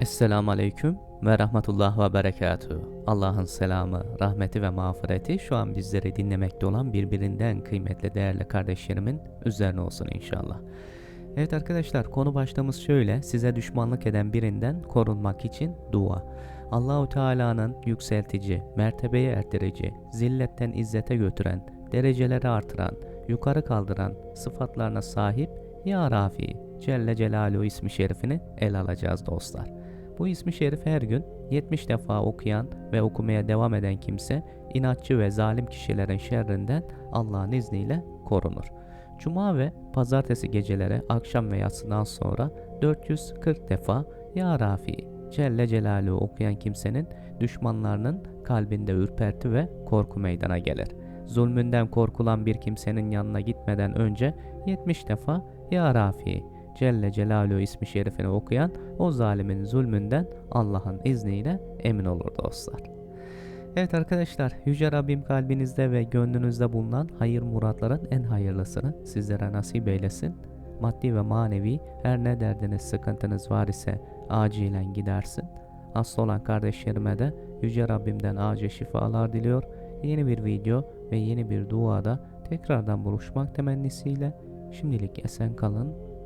Esselamu Aleyküm ve Rahmetullah ve Berekatuhu. Allah'ın selamı, rahmeti ve mağfireti şu an bizleri dinlemekte olan birbirinden kıymetli değerli kardeşlerimin üzerine olsun inşallah. Evet arkadaşlar konu başlığımız şöyle. Size düşmanlık eden birinden korunmak için dua. Allahu Teala'nın yükseltici, mertebeye ertirici, zilletten izzete götüren, dereceleri artıran, yukarı kaldıran sıfatlarına sahip Ya Rafi Celle Celaluhu ismi şerifini el alacağız dostlar. Bu ismi şerif her gün 70 defa okuyan ve okumaya devam eden kimse inatçı ve zalim kişilerin şerrinden Allah'ın izniyle korunur. Cuma ve pazartesi geceleri akşam ve yatsıdan sonra 440 defa Ya Rafi Celle Celaluhu okuyan kimsenin düşmanlarının kalbinde ürperti ve korku meydana gelir. Zulmünden korkulan bir kimsenin yanına gitmeden önce 70 defa Ya Rafi Celle Celaluhu ismi şerifini okuyan o zalimin zulmünden Allah'ın izniyle emin olur dostlar. Evet arkadaşlar Yüce Rabbim kalbinizde ve gönlünüzde bulunan hayır muratların en hayırlısını sizlere nasip eylesin. Maddi ve manevi her ne derdiniz sıkıntınız var ise acilen gidersin. Hasta olan kardeşlerime de Yüce Rabbimden acil şifalar diliyor. Yeni bir video ve yeni bir duada tekrardan buluşmak temennisiyle şimdilik esen kalın,